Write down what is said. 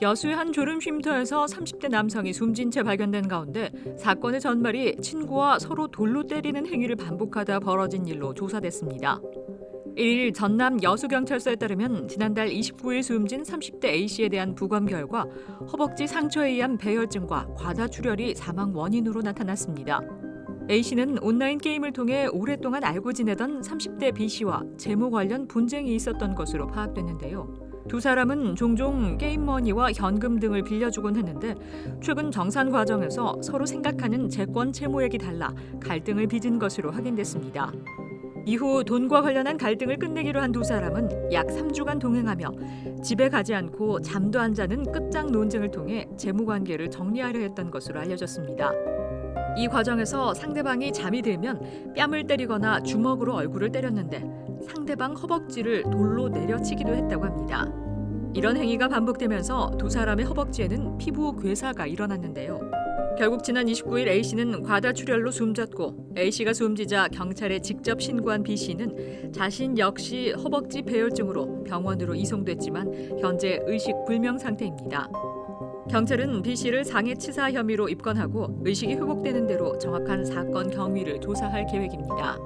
여수의 한 졸음 쉼터에서 30대 남성이 숨진 채 발견된 가운데 사건의 전말이 친구와 서로 돌로 때리는 행위를 반복하다 벌어진 일로 조사됐습니다. 1일 전남 여수경찰서에 따르면 지난달 29일 숨진 30대 A씨에 대한 부검 결과 허벅지 상처에 의한 배혈증과 과다출혈이 사망 원인으로 나타났습니다. A씨는 온라인 게임을 통해 오랫동안 알고 지내던 30대 B씨와 재무 관련 분쟁이 있었던 것으로 파악됐는데요. 두 사람은 종종 게임 머니와 현금 등을 빌려주곤 했는데 최근 정산 과정에서 서로 생각하는 채권 채무액이 달라 갈등을 빚은 것으로 확인됐습니다. 이후 돈과 관련한 갈등을 끝내기로 한 두 사람은 약 3주간 동행하며 집에 가지 않고 잠도 안 자는 끝장 논쟁을 통해 재무 관계를 정리하려 했던 것으로 알려졌습니다. 이 과정에서 상대방이 잠이 들면 뺨을 때리거나 주먹으로 얼굴을 때렸는데 상대방 허벅지를 돌로 내려치기도 했다고 합니다. 이런 행위가 반복되면서 두 사람의 허벅지에는 피부 괴사가 일어났는데요. 결국 지난 29일 A 씨는 과다 출혈로 숨졌고 A 씨가 숨지자 경찰에 직접 신고한 B 씨는 자신 역시 허벅지 배혈증으로 병원으로 이송됐지만 현재 의식 불명 상태입니다. 경찰은 B 씨를 상해치사 혐의로 입건하고 의식이 회복되는 대로 정확한 사건 경위를 조사할 계획입니다.